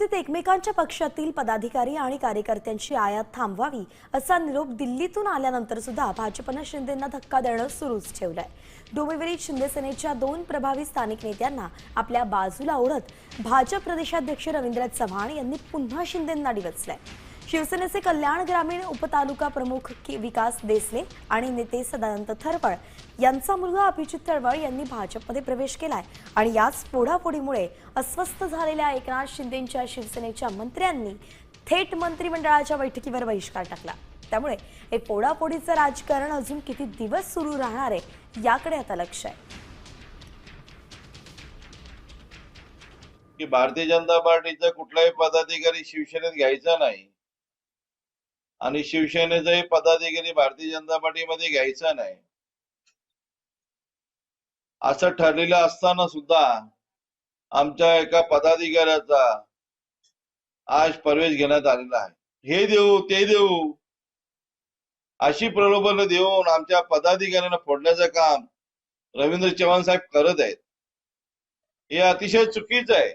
युतीत एकमेकांच्या पक्षातील पदाधिकारी आणि कार्यकर्त्यांची आयात थांबवावी असा निरोप दिल्लीतून आल्यानंतर सुद्धा भाजपनं शिंदेंना धक्का देणं सुरूच ठेवलंय. डोंबिवलीत शिंदेसेनेच्या दोन प्रभावी स्थानिक नेत्यांना आपल्या बाजूला ओढत भाजप प्रदेशाध्यक्ष रवींद्र चव्हाण यांनी पुन्हा शिंदेंना डिवचलंय शिवसेनेचे कल्याण ग्रामीण उपतालुका प्रमुख विकास देसले आणि नेते सदानंद थरवळ यांचा मुलगा अभिजित थरवळ यांनी भाजपमध्ये प्रवेश केलाय. आणि याच फोडाफोडीमुळे अस्वस्थ झालेल्या एकनाथ शिंदेच्या शिवसेनेच्या मंत्र्यांनी थेट मंत्रिमंडळाच्या बैठकीवर बहिष्कार टाकला. त्यामुळे हे फोडाफोडीचं राजकारण अजून किती दिवस सुरू राहणार आहे याकडे आता लक्ष आहे. की भारतीय जनता पार्टीचा कुठलाही पदाधिकारी शिवसेनेत घ्यायचा नाही. आणि शिवसेनेचाही पदाधिकारी भारतीय जनता पार्टीमध्ये घ्यायचा नाही. असं ठरलेलं असताना सुद्धा आमच्या एका पदाधिकाऱ्याचा आज प्रवेश घेण्यात आलेला आहे. हे देऊ ते देऊ अशी प्रलोभन देऊन आमच्या पदाधिकाऱ्यांना फोडण्याचं काम रवींद्र चव्हाण साहेब करत आहेत. हे अतिशय चुकीचं आहे.